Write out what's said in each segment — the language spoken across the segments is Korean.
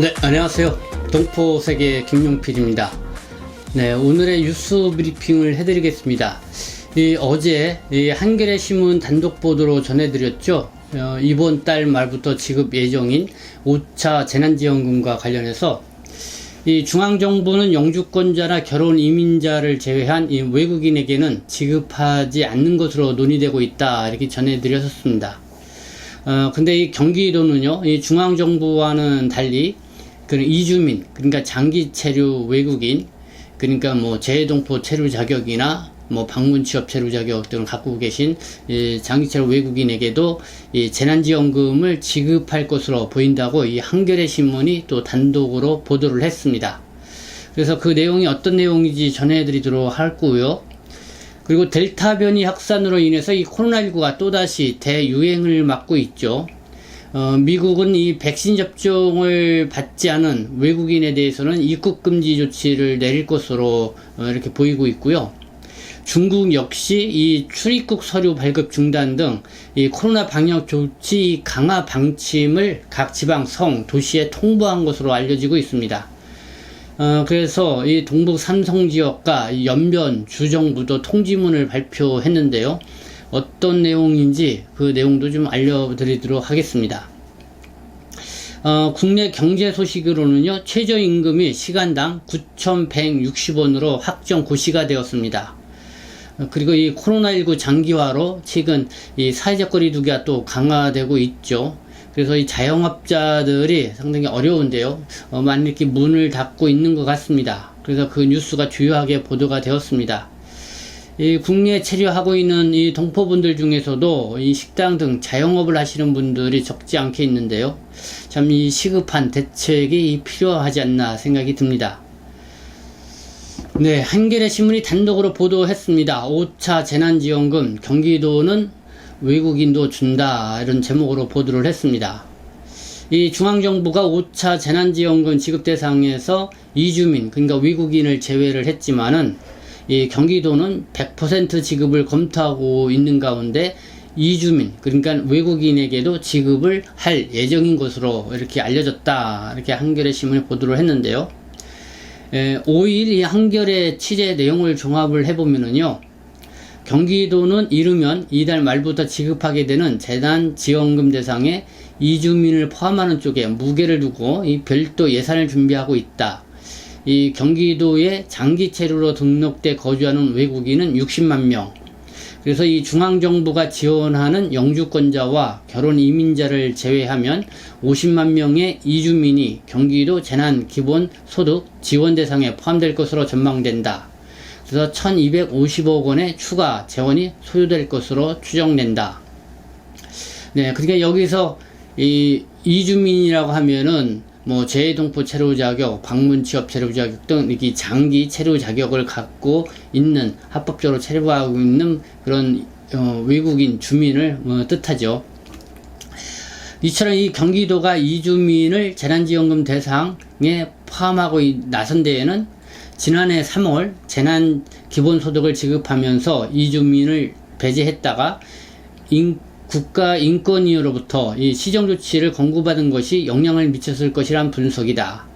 네, 안녕하세요. 동포세계 김용필입니다. 네, 오늘의 뉴스 브리핑을 해드리겠습니다. 이 어제 이 한겨레 신문 단독 보도로 전해드렸죠. 어, 이번 달 말부터 지급 예정인 5차 재난지원금과 관련해서 이 중앙정부는 영주권자나 결혼 이민자를 제외한 이 외국인에게는 지급하지 않는 것으로 논의되고 있다 이렇게 전해드렸었습니다. 어, 근데 이 경기도는요, 이 중앙정부와는 달리, 그 이주민, 그러니까 장기 체류 외국인, 그러니까 뭐 재동포 체류 자격이나 뭐 방문 취업 체류 자격 등을 갖고 계신 이 장기 체류 외국인에게도 이 재난지원금을 지급할 것으로 보인다고 이 한겨레 신문이 또 단독으로 보도를 했습니다. 그래서 그 내용이 어떤 내용인지 전해드리도록 하고요. 그리고 델타 변이 확산으로 인해서 이 코로나19가 또다시 대유행을 맞고 있죠. 어, 미국은 이 백신 접종을 받지 않은 외국인에 대해서는 입국 금지 조치를 내릴 것으로 어, 이렇게 보이고 있고요. 중국 역시 이 출입국 서류 발급 중단 등 이 코로나 방역 조치 강화 방침을 각 지방 성 도시에 통보한 것으로 알려지고 있습니다. 어, 그래서 이 동북 삼성 지역과 이 연변 주정부도 통지문을 발표했는데요. 어떤 내용인지 그 내용도 좀 알려드리도록 하겠습니다. 어, 국내 경제 소식으로는요, 최저임금이 시간당 9,160원으로 확정 고시가 되었습니다. 어, 그리고 이 코로나19 장기화로 최근 이 사회적 거리두기가 또 강화되고 있죠. 그래서 이 자영업자들이 상당히 어려운데요. 어, 많이 이렇게 문을 닫고 있는 것 같습니다. 그래서 그 뉴스가 주요하게 보도가 되었습니다. 이 국내에 체류하고 있는 이 동포분들 중에서도 이 식당 등 자영업을 하시는 분들이 적지 않게 있는데요. 참 이 시급한 대책이 필요하지 않나 생각이 듭니다. 네, 한겨레 신문이 단독으로 보도했습니다. 5차 재난지원금 경기도는 외국인도 준다 이런 제목으로 보도를 했습니다. 이 중앙정부가 5차 재난지원금 지급 대상에서 이주민 그러니까 외국인을 제외를 했지만은 이 경기도는 100% 지급을 검토하고 있는 가운데 이주민 그러니까 외국인에게도 지급을 할 예정인 것으로 이렇게 알려졌다 이렇게 한겨레 신문이 보도를 했는데요. 에, 5일 이 한겨레 취재 내용을 종합을 해보면은요. 경기도는 이르면 이달 말부터 지급하게 되는 재난 지원금 대상에 이주민을 포함하는 쪽에 무게를 두고 이 별도 예산을 준비하고 있다. 이 경기도에 장기 체류로 등록돼 거주하는 외국인은 60만 명. 그래서 이 중앙정부가 지원하는 영주권자와 결혼 이민자를 제외하면 50만 명의 이주민이 경기도 재난 기본 소득 지원 대상에 포함될 것으로 전망된다. 그래서 1250억 원의 추가 재원이 소요될 것으로 추정된다. 네, 그러니까 여기서 이 이주민이라고 하면은 뭐 재동포 체류 자격, 방문 취업 체류 자격 등 이렇게 장기 체류 자격을 갖고 있는 합법적으로 체류하고 있는 그런 어, 외국인 주민을 어, 뜻하죠. 이처럼 이 경기도가 이주민을 재난지원금 대상에 포함하고 나선 데에는 지난해 3월 재난 기본소득을 지급하면서 이주민을 배제했다가 인, 국가 인권위로부터 이 시정 조치를 권고받은 것이 영향을 미쳤을 것이란 분석이다.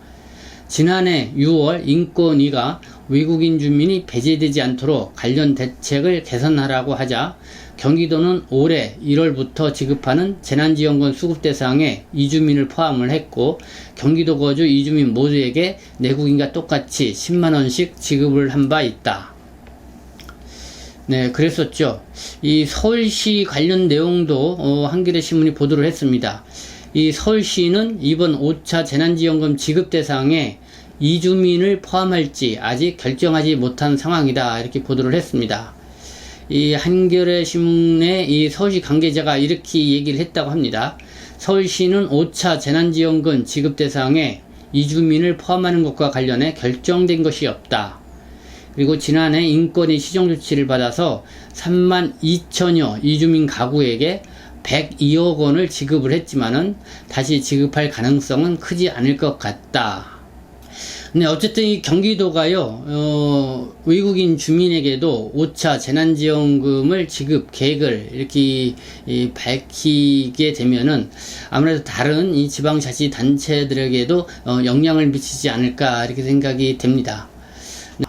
지난해 6월 인권위가 외국인 주민이 배제되지 않도록 관련 대책을 개선하라고 하자 경기도는 올해 1월부터 지급하는 재난지원금 수급 대상에 이주민을 포함을 했고 경기도 거주 이주민 모두에게 내국인과 똑같이 10만원씩 지급을 한 바 있다. 네, 그랬었죠. 이 서울시 관련 내용도 어, 한겨레 신문이 보도를 했습니다. 이 서울시는 이번 5차 재난지원금 지급 대상에 이주민을 포함할지 아직 결정하지 못한 상황이다. 이렇게 보도를 했습니다. 이 한겨레 신문의 이 서울시 관계자가 이렇게 얘기를 했다고 합니다. 서울시는 5차 재난지원금 지급 대상에 이주민을 포함하는 것과 관련해 결정된 것이 없다. 그리고 지난해 인권위 시정 조치를 받아서 3만 2천여 이주민 가구에게 102억 원을 지급을 했지만은 다시 지급할 가능성은 크지 않을 것 같다. 네, 어쨌든 이 경기도가요, 어, 외국인 주민에게도 5차 재난지원금을 지급 계획을 이렇게 이, 밝히게 되면은 아무래도 다른 이 지방자치단체들에게도 어, 영향을 미치지 않을까 이렇게 생각이 됩니다.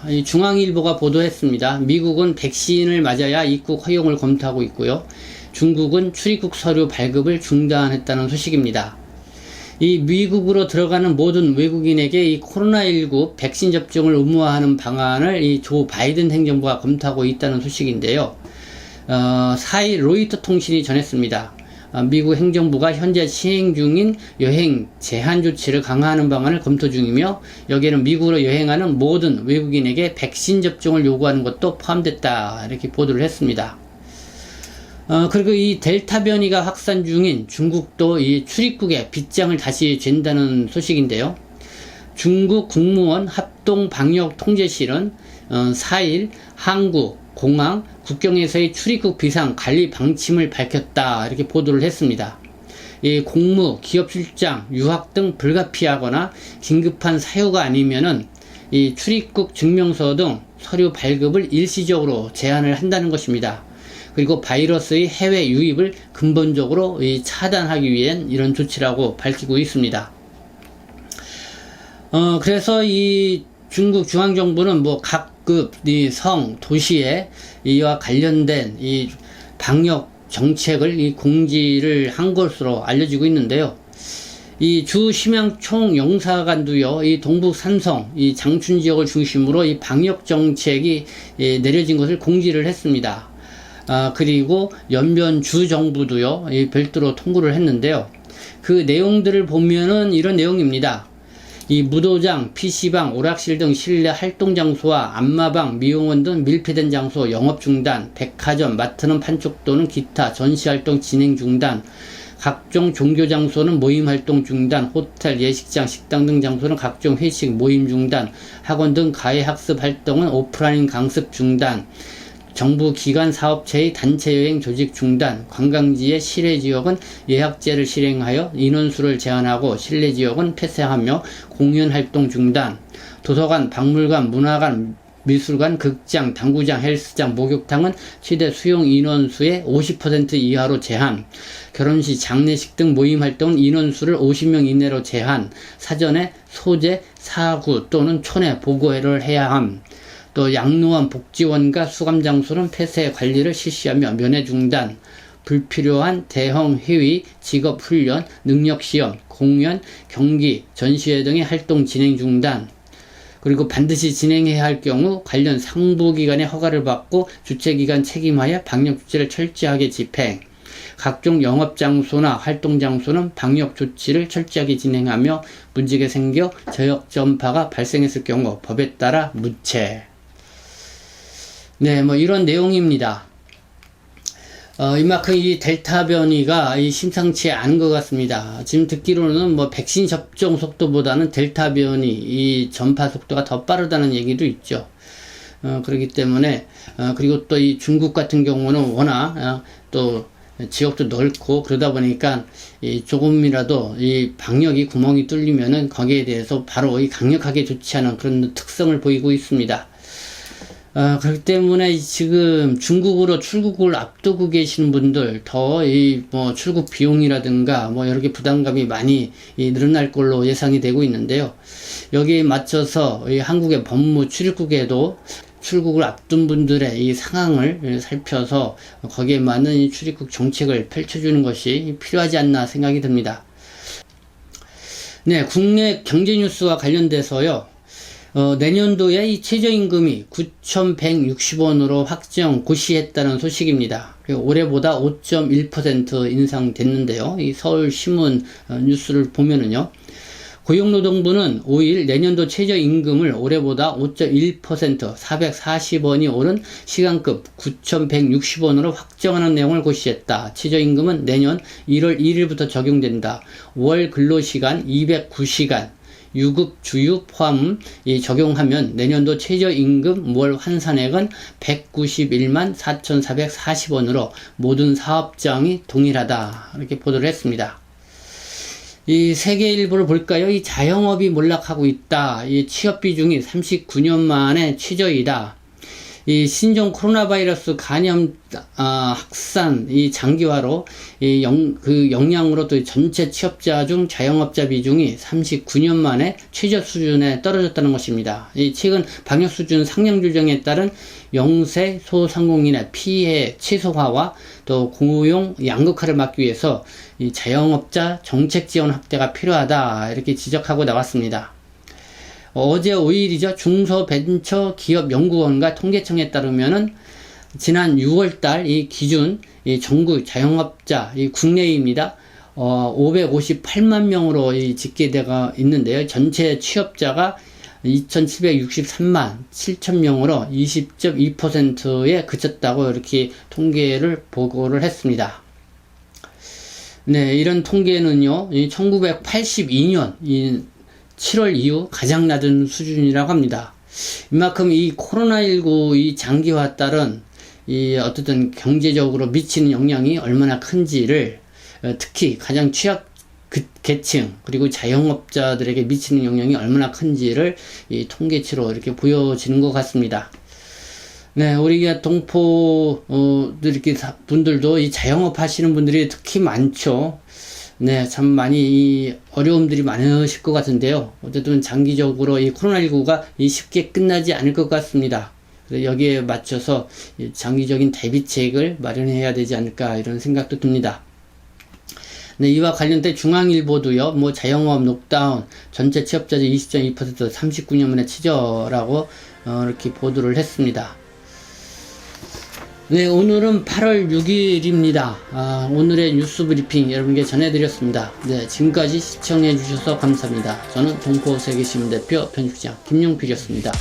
이 중앙일보가 보도했습니다. 미국은 백신을 맞아야 입국 허용을 검토하고 있고요. 중국은 출입국 서류 발급을 중단했다는 소식입니다. 이 미국으로 들어가는 모든 외국인에게 이 코로나19 백신 접종을 의무화하는 방안을 이 조 바이든 행정부가 검토하고 있다는 소식인데요. 어, 4일 로이터 통신이 전했습니다. 어, 미국 행정부가 현재 시행 중인 여행 제한 조치를 강화하는 방안을 검토 중이며 여기에는 미국으로 여행하는 모든 외국인에게 백신 접종을 요구하는 것도 포함됐다 이렇게 보도를 했습니다. 어, 그리고 이 델타 변이가 확산 중인 중국도 이 출입국에 빗장을 다시 잰다는 소식인데요. 중국 국무원 합동 방역 통제실은 어, 4일 항구, 공항, 국경에서의 출입국 비상 관리 방침을 밝혔다 이렇게 보도를 했습니다. 이 공무, 기업 출장, 유학 등 불가피하거나 긴급한 사유가 아니면은 이 출입국 증명서 등 서류 발급을 일시적으로 제한을 한다는 것입니다. 그리고 바이러스의 해외 유입을 근본적으로 차단하기 위한 이런 조치라고 밝히고 있습니다. 어, 그래서 이 중국 중앙정부는 뭐각 급 이 성, 도시에 이와 관련된 이 방역 정책을 이 공지를 한 것으로 알려지고 있는데요. 이 주 심양 총 영사관도요, 이 동북 산성, 이 장춘 지역을 중심으로 이 방역 정책이 예, 내려진 것을 공지를 했습니다. 아, 그리고 연변 주 정부도요, 이 별도로 통보를 했는데요. 그 내용들을 보면은 이런 내용입니다. 이 무도장, PC방, 오락실 등 실내 활동 장소와 안마방, 미용원 등 밀폐된 장소 영업 중단, 백화점, 마트는 판촉 또는 기타 전시 활동 진행 중단, 각종 종교 장소는 모임 활동 중단, 호텔, 예식장, 식당 등 장소는 각종 회식, 모임 중단, 학원 등 가해 학습 활동은 오프라인 강습 중단, 정부 기관 사업체의 단체 여행 조직 중단, 관광지의 실외 지역은 예약제를 실행하여 인원수를 제한하고 실내 지역은 폐쇄하며 공연 활동 중단, 도서관, 박물관, 문화관, 미술관, 극장, 당구장, 헬스장, 목욕탕은 최대 수용 인원수의 50% 이하로 제한, 결혼식, 장례식 등 모임 활동은 인원수를 50명 이내로 제한, 사전에 소재, 사구 또는 촌에 보고를 해야 함, 또 양로원 복지원과 수감장소는 폐쇄 관리를 실시하며 면회 중단, 불필요한 대형 회의, 직업 훈련, 능력 시험, 공연, 경기, 전시회 등의 활동 진행 중단, 그리고 반드시 진행해야 할 경우 관련 상부기관의 허가를 받고 주최기관 책임하여 방역 조치를 철저하게 집행, 각종 영업 장소나 활동 장소는 방역 조치를 철저하게 진행하며 문제가 생겨 저역 전파가 발생했을 경우 법에 따라 무채. 네, 뭐 이런 내용입니다. 어, 이만큼 이 델타 변이가 이 심상치 않은 것 같습니다. 지금 듣기로는 뭐 백신 접종 속도보다는 델타 변이 이 전파 속도가 더 빠르다는 얘기도 있죠. 어, 그렇기 때문에 어, 그리고 또 이 중국 같은 경우는 워낙 어, 또 지역도 넓고 그러다 보니까 이 조금이라도 이 방역이 구멍이 뚫리면은 거기에 대해서 바로 이 강력하게 조치하는 그런 특성을 보이고 있습니다. 어, 그렇기 때문에 지금 중국으로 출국을 앞두고 계시는 분들 더 이 뭐 출국 비용이라든가 뭐 여러 개 부담감이 많이 이 늘어날 걸로 예상이 되고 있는데요. 여기에 맞춰서 이 한국의 법무 출입국에도 출국을 앞둔 분들의 이 상황을 살펴서 거기에 맞는 이 출입국 정책을 펼쳐주는 것이 필요하지 않나 생각이 듭니다. 네, 국내 경제 뉴스와 관련돼서요. 어, 내년도에 이 최저임금이 9,160원으로 확정 고시했다는 소식입니다. 올해보다 5.1% 인상됐는데요. 이 서울신문 어, 뉴스를 보면은요. 고용노동부는 5일 내년도 최저임금을 올해보다 5.1% 440원이 오른 시간급 9,160원으로 확정하는 내용을 고시했다. 최저임금은 내년 1월 1일부터 적용된다. 월 근로시간 209시간, 유급 주유 포함 적용하면 내년도 최저임금 월 환산액은 191만 4,440원으로 모든 사업장이 동일하다. 이렇게 보도를 했습니다. 이 세계 일보를 볼까요? 이 자영업이 몰락하고 있다. 이 취업 비중이 39년 만에 최저이다. 이 신종 코로나 바이러스 간염 아, 확산 이 장기화로 이 영, 그 영향으로 또 전체 취업자 중 자영업자 비중이 39년 만에 최저 수준에 떨어졌다는 것입니다. 이 최근 방역 수준 상향 조정에 따른 영세 소상공인의 피해 최소화와 또 고용 양극화를 막기 위해서 이 자영업자 정책 지원 확대가 필요하다 이렇게 지적하고 나왔습니다. 어제 5일이죠. 중소벤처기업연구원과 통계청에 따르면은 지난 6월달 이 기준 이 전국 자영업자 이 국내입니다. 어 558만 명으로 이 집계되가 있는데요. 전체 취업자가 2,763만 7천 명으로 20.2%에 그쳤다고 이렇게 통계를 보고를 했습니다. 네, 이런 통계는요, 1982년, 이 7월 이후 가장 낮은 수준이라고 합니다. 이만큼 이 코로나19 이 장기화 따른 이 어떻든 경제적으로 미치는 영향이 얼마나 큰지를 어, 특히 가장 취약 그 계층 그리고 자영업자들에게 미치는 영향이 얼마나 큰지를 이 통계치로 이렇게 보여지는 것 같습니다. 네, 우리가 동포 어, 분들도 이 자영업 하시는 분들이 특히 많죠. 네, 참 많이 이 어려움들이 많으실 것 같은데요. 어쨌든 장기적으로 이 코로나19가 이 쉽게 끝나지 않을 것 같습니다. 여기에 맞춰서 이 장기적인 대비책을 마련해야 되지 않을까 이런 생각도 듭니다. 네, 이와 관련된 중앙일보도요, 뭐 자영업 록다운, 전체 취업자들 20.2% 39년 만에 치저라고 어, 이렇게 보도를 했습니다. 네, 오늘은 8월 6일입니다. 아, 오늘의 뉴스 브리핑 여러분께 전해드렸습니다. 네, 지금까지 시청해주셔서 감사합니다. 저는 동포세계신문 대표 편집장 김용필이었습니다.